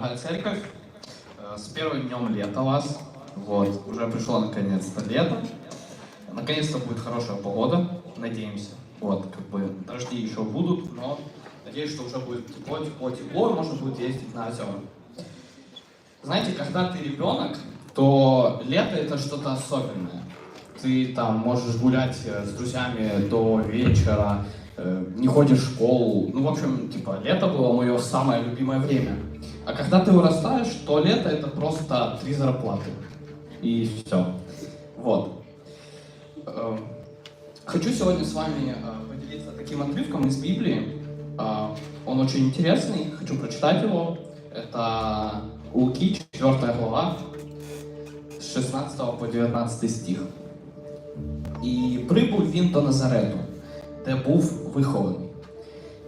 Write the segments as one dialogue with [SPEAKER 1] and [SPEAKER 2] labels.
[SPEAKER 1] Церковь, э, с первым днем лета вас. Вот, уже пришло наконец-то лето. Наконец-то будет хорошая погода, надеемся. Вот, как бы дожди еще будут, но надеюсь, что уже будет тепло, тепло, тепло, и можно будет ездить на озера. Знаете, когда ты ребенок, то лето это что-то особенное. Ты там можешь гулять э, с друзьями до вечера, э, не ходишь в школу. Ну, в общем, типа, лето было мое самое любимое время. А когда ты вырастаешь, то лето это просто три зарплаты. И все. Вот. Э, Хочу сегодня с вами э, поделиться таким отрывком из Библии. Э, Он очень интересный, хочу прочитать его. Это Луки, 4 глава, с 16 по 19 стих. І прибув він до Назарету, де був вихований.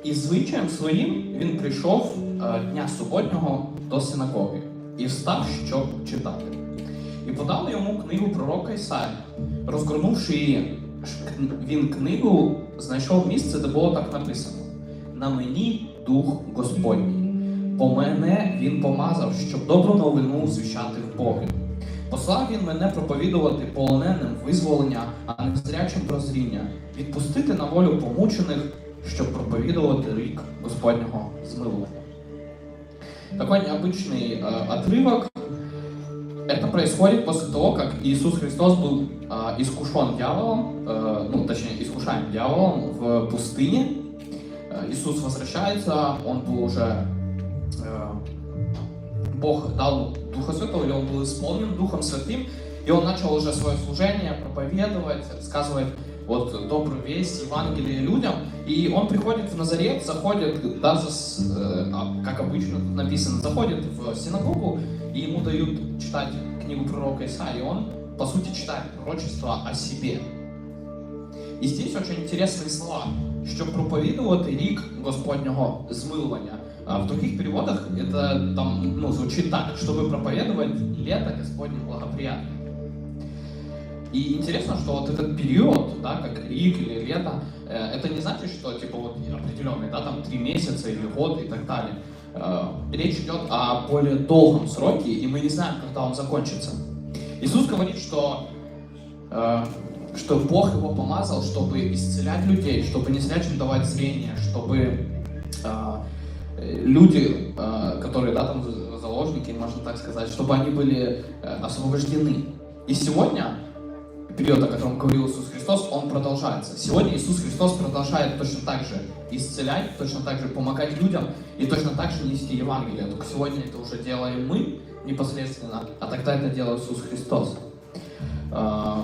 [SPEAKER 1] І звичаєм своїм він прийшов е, дня суботнього до синагоги і встав, щоб читати. І подали йому книгу пророка Ісая. Розгорнувши її, він книгу знайшов місце, де було так написано: На мені дух Господній. По мене він помазав, щоб добру новину звіщати в Боги. Послав він мене проповідувати полоненим визволення, а незрячим прозріння, відпустити на волю помучених, щоб проповідувати рік Господнього змилування. Такой необычный э, отрывок. Это происходит после того, как Иисус Христос был э, искушен дьяволом, э, ну, точнее, искушаем дьяволом в пустыне. Э, Иисус возвращается, он был уже э, Бог дал Духа Святого, или он был исполнен Духом Святым, и он начал уже свое служение проповедовать, рассказывать вот добрую весть, Евангелие людям. И он приходит в Назарет, заходит даже, с, э, а, как обычно тут написано, заходит в синагогу, и ему дают читать книгу пророка Исаия, и он, по сути, читает пророчество о себе. І здесь очень интересные слова, що проповідувати рік Господнього змилування. А в других переводах это там ну, звучит так, чтобы проповедовать лето Господне благоприятное. И интересно, что вот этот период, да, как рик или лето, э, это не значит, что типа вот определенный, да, там три месяца или год и так далее. Э, Речь идет о более долгом сроке, и мы не знаем, когда он закончится. Иисус говорит, что э, что Бог его помазал, чтобы исцелять людей, чтобы незрячим давать зрение, чтобы люди, которые, да, там за- заложники, можно так сказать, чтобы они были освобождены. И сегодня, период, о котором говорил Иисус Христос, он продолжается. Сегодня Иисус Христос продолжает точно так же исцелять, точно так же помогать людям и точно так же нести Евангелие. Только сегодня это уже делаем мы непосредственно, а тогда это делал Иисус Христос. Э,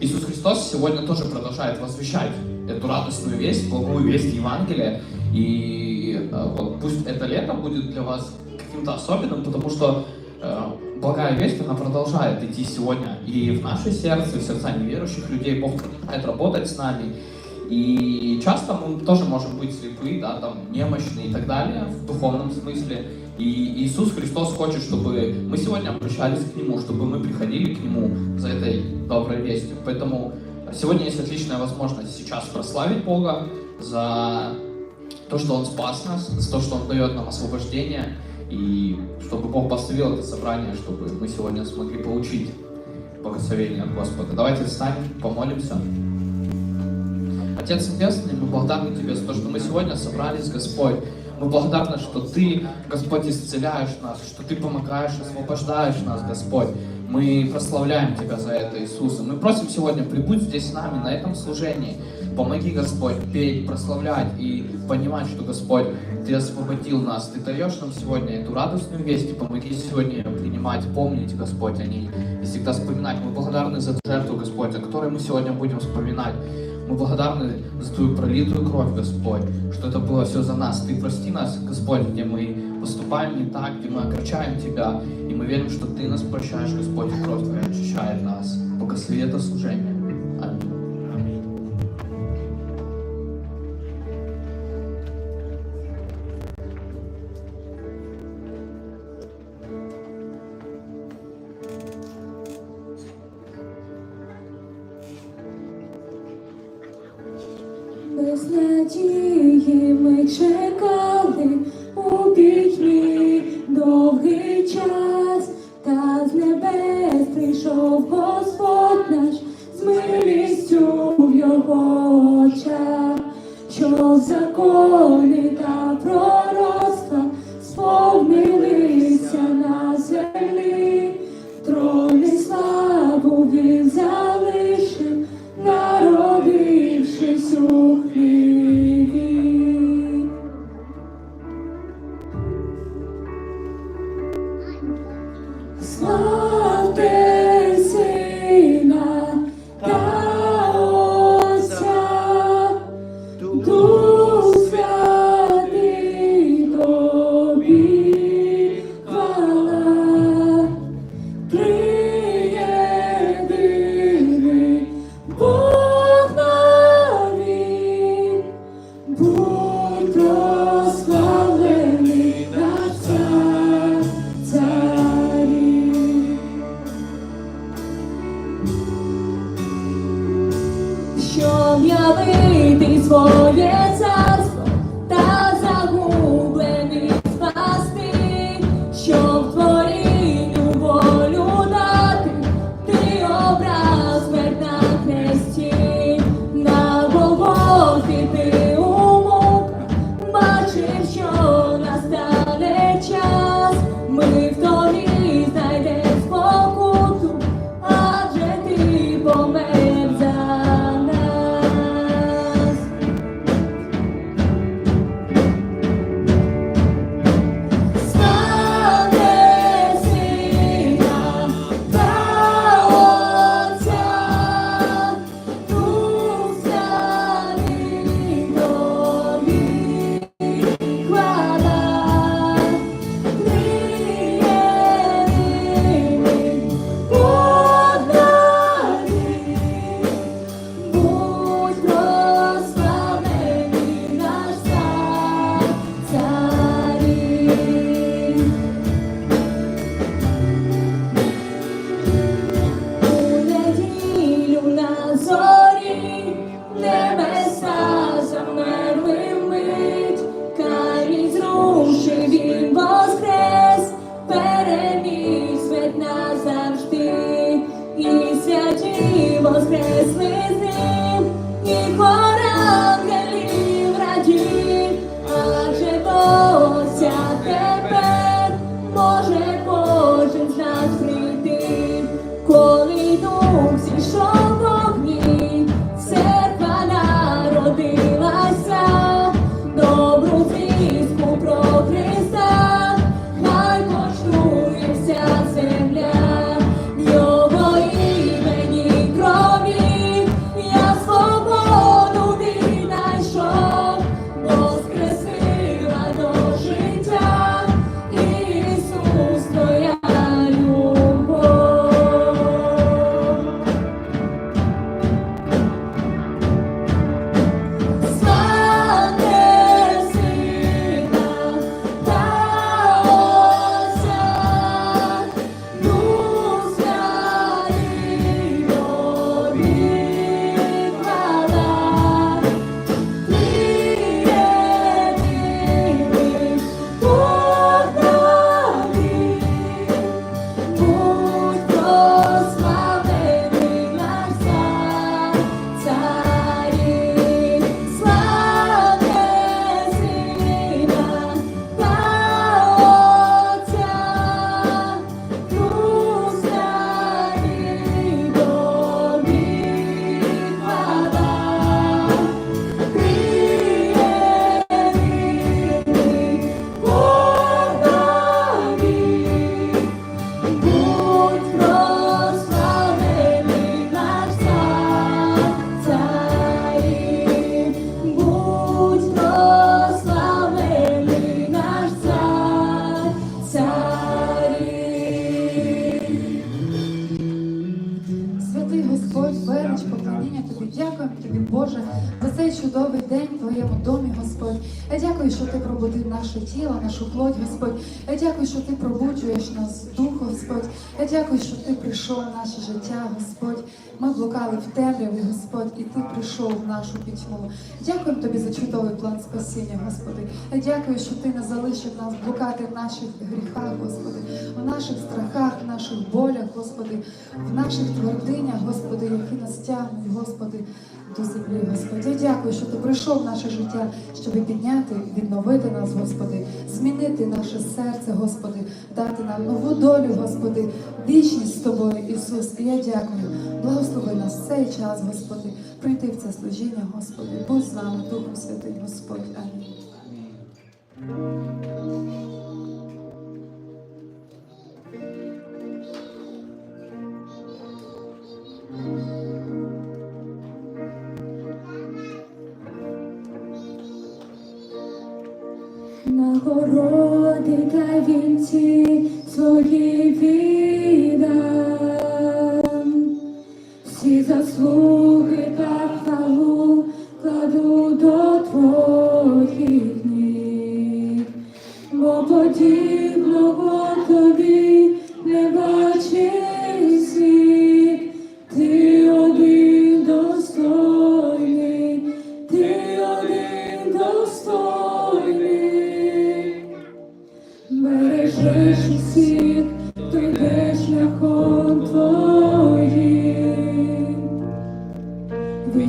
[SPEAKER 1] Иисус Христос сегодня тоже продолжает возвещать эту радостную весть, благую весть Евангелия. И вот пусть это лето будет для вас каким-то особенным, потому что э, благая весть, она продолжает идти сегодня и в наше сердце, в сердца неверующих людей. Бог продолжает работать с нами. И часто мы тоже можем быть слепы, да, там, немощны и так далее, в духовном смысле. И Иисус Христос хочет, чтобы мы сегодня обращались к Нему, чтобы мы приходили к Нему за этой доброй вестью. Поэтому сегодня есть отличная возможность сейчас прославить Бога за то, что Он спас нас, за то, что Он дает нам освобождение, и чтобы Бог поставил это собрание, чтобы мы сегодня смогли получить благословение от Господа. Давайте встанем, помолимся. Отец Небесный, мы благодарны Тебе за то, что мы сегодня собрались, Господь. Мы благодарны, что Ты, Господь, исцеляешь нас, что Ты помогаешь, освобождаешь нас, Господь. Мы прославляем Тебя за это, Иисуса. Мы просим сегодня, прибудь здесь с нами, на этом служении. Помоги, Господь, петь, прославлять и понимать, что, Господь, Ты освободил нас. Ты даешь нам сегодня эту радостную весть. И помоги сегодня принимать, помнить, Господь, о ней. И всегда вспоминать. Мы благодарны за жертву, Господь, о которой мы сегодня будем вспоминать. Мы благодарны за Твою пролитую кровь, Господь, что это было все за нас. Ты прости нас, Господь, где мы поступаем не так, где мы огорчаем Тебя, и мы верим, что Ты нас прощаешь, Господь, и кровь Твоя очищает нас. Благослови это служение.
[SPEAKER 2] all Good. тіло, нашу плоть, Господь. Я дякую, що ти пробуджуєш нас, Дух, Господь. Я дякую, що ти прийшов в наше життя, Господь. Ми блукали в темряві, Господь, і Ти прийшов в нашу пітьму. Дякую тобі за чудовий план спасіння, Господи. Я дякую, що ти не залишив нас блукати в наших гріхах, Господи, в наших страхах, в наших болях, Господи, в наших твердинях, Господи, які нас тягнуть, Господи, до землі, Господи. Я дякую, що ти прийшов в наше життя, щоб підняти, відновити нас, Господи, змінити наше серце, Господи, дати нам нову долю, Господи, вічність з тобою, Ісус. І я дякую. Благослови нас цей час, Господи, прийти в це служіння, Господи, будь з нами, Духом Святий, Господь. Амінь. Нагороди та вінці свої віддав, слух.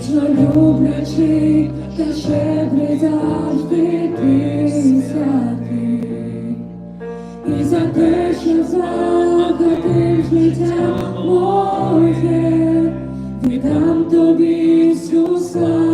[SPEAKER 2] Вічно люблячий, та щедрий завжди ти святий. І за те, що захотиш життя моє, віддам тобі всю славу.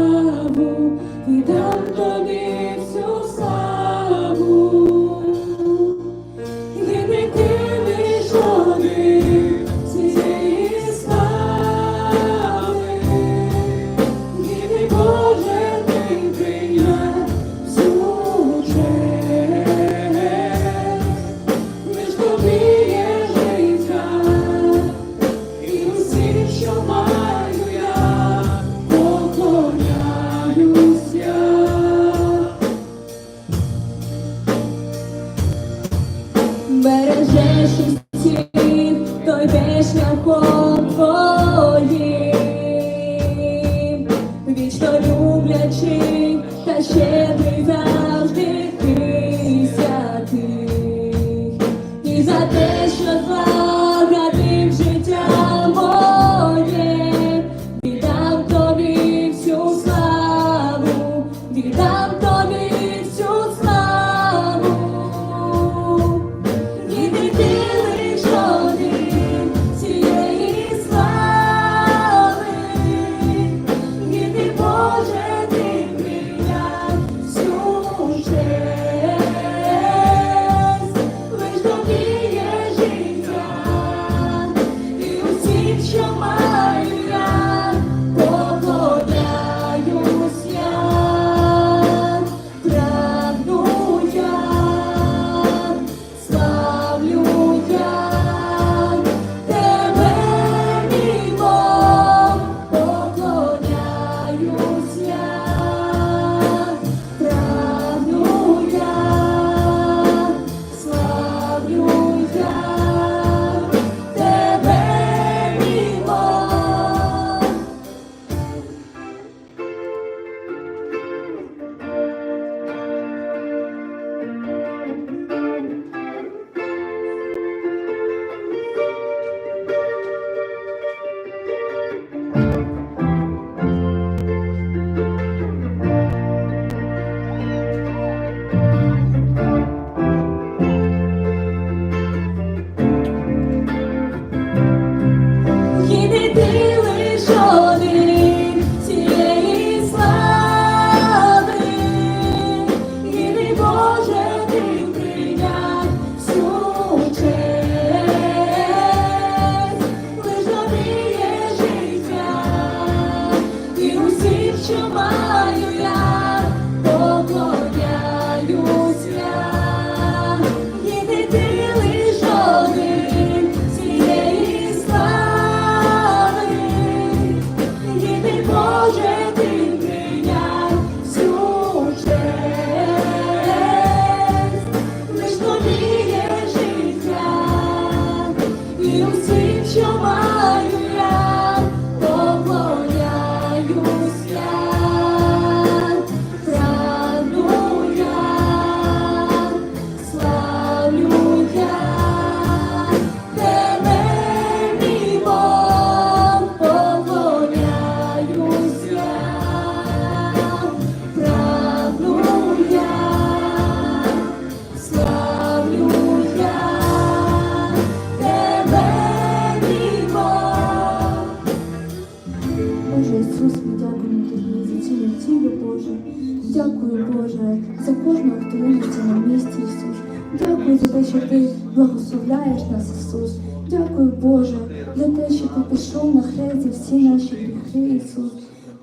[SPEAKER 3] Наші гріхи, Ісус.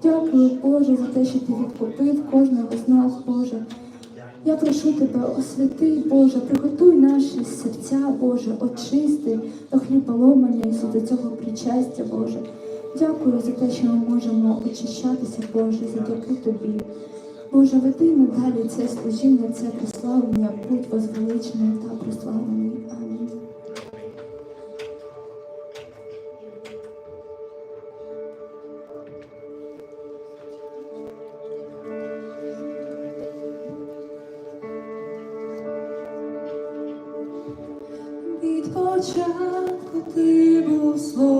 [SPEAKER 3] Дякую, Боже, за те, що Ти відкупив кожного з нас, Боже. Я прошу тебе, освяти, Боже, приготуй наші серця, Боже, очисти до хліболомання Ісус, до цього причастя, Боже. Дякую за те, що ми можемо очищатися, Боже, завдяки Тобі. Боже, веди надалі це служіння, це прославлення, будь возвеличений та прославлений. Амінь.
[SPEAKER 2] слово.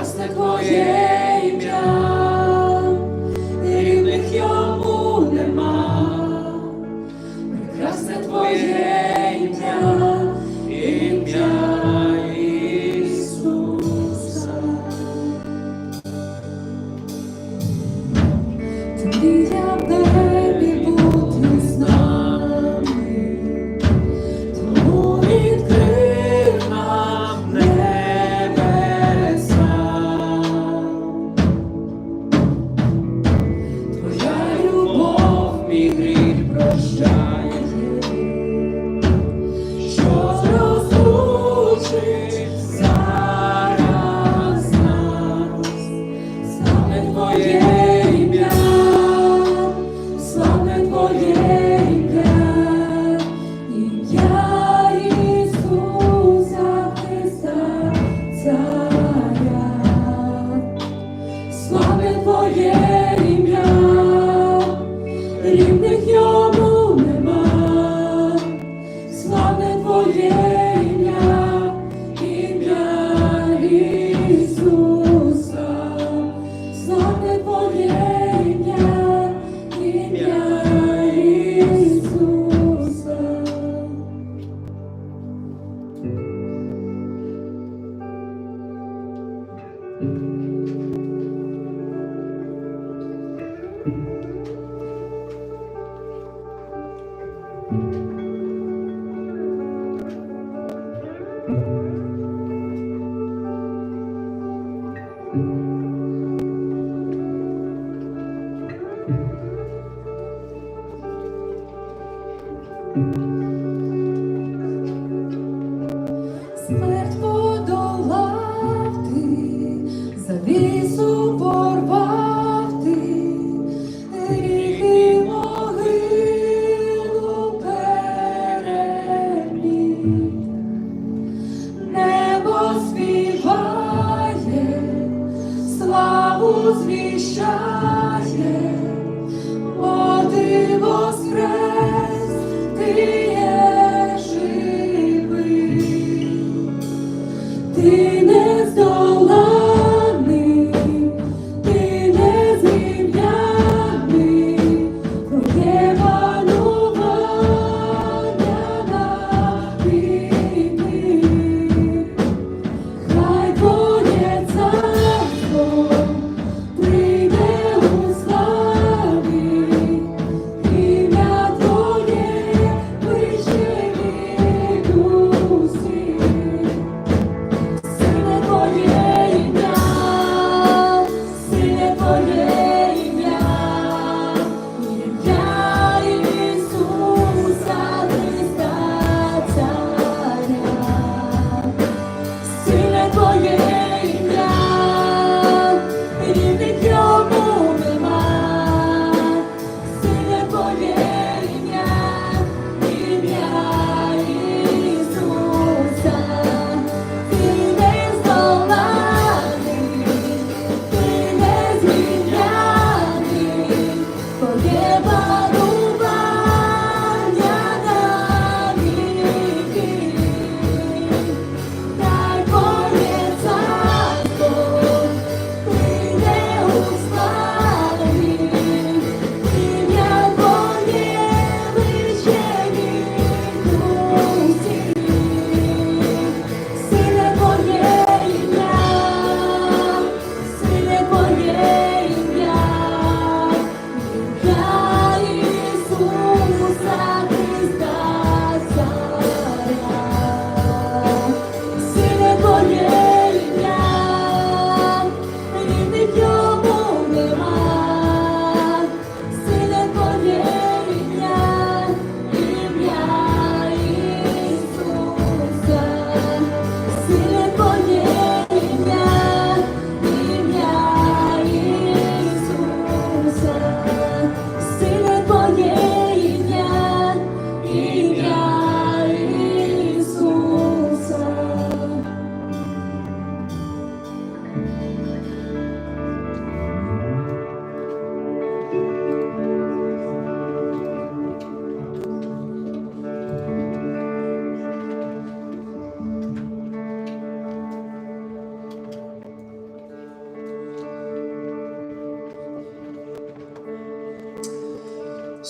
[SPEAKER 2] Własne Twoje.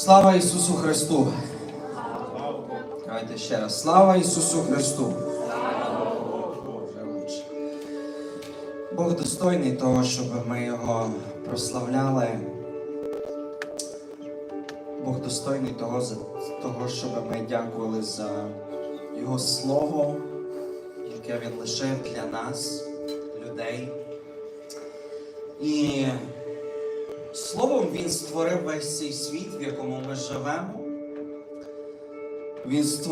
[SPEAKER 4] Слава Ісусу Христу! Давайте ще раз. Слава Ісусу Христу! Бог достойний того, щоб ми його прославляли. Бог достойний того, того, щоб ми дякували за Його Слово, яке Він лишив для нас, людей. І Він створив весь цей світ, в якому ми живемо. Він створив.